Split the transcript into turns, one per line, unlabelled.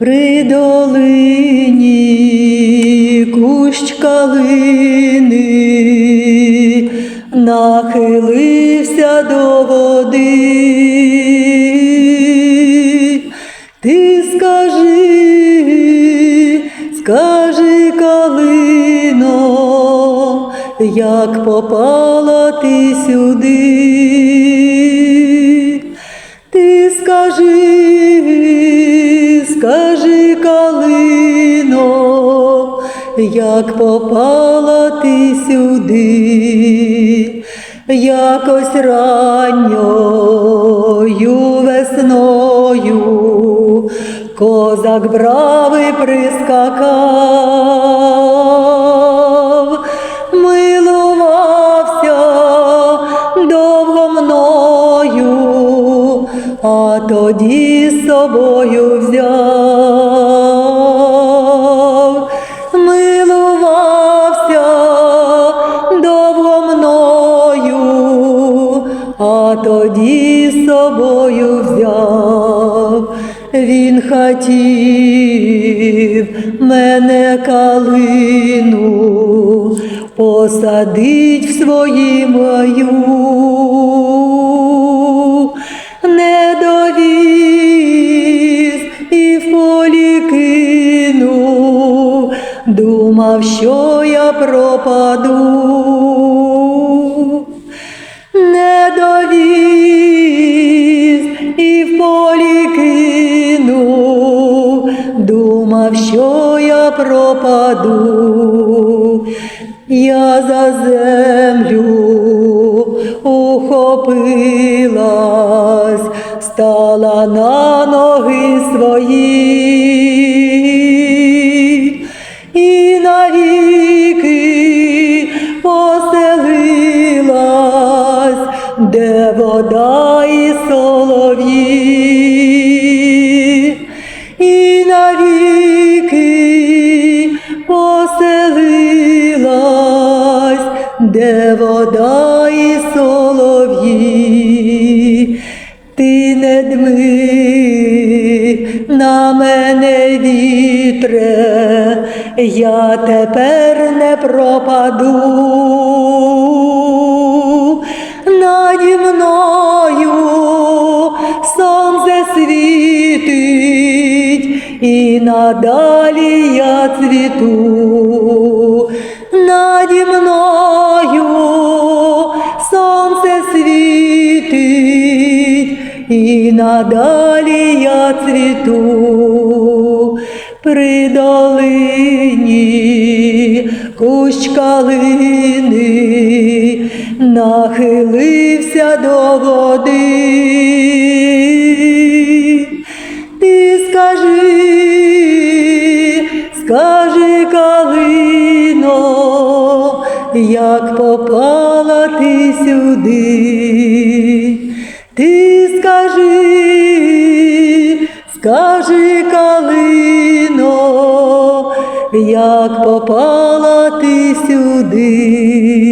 При долині кущ калини нахилився до води. Ти скажи, скажи, калино, як попала ти сюди. Ти скажи, як попала ти сюди, якось ранньою весною козак бравий прискакав, милувався довго мною, а тоді з собою взяв, тоді собою взяв. Він хотів мене калину посадить в своїм гаю, не довіз і в думав, що я пропаду пропаду, я за землю ухопилась, стала на ноги свої. І навіки поселилась, де вода і солов'ї, вітре, я тепер не пропаду. Наді мною сонце світить, і надалі я цвіту. Наді мною сонце світить, і надалі я цвіту. Долині кущ калини нахилився до води. Ти скажи, скажи, калино, як попала ти сюди. Ти скажи, скажи, калино, як попала ти сюди.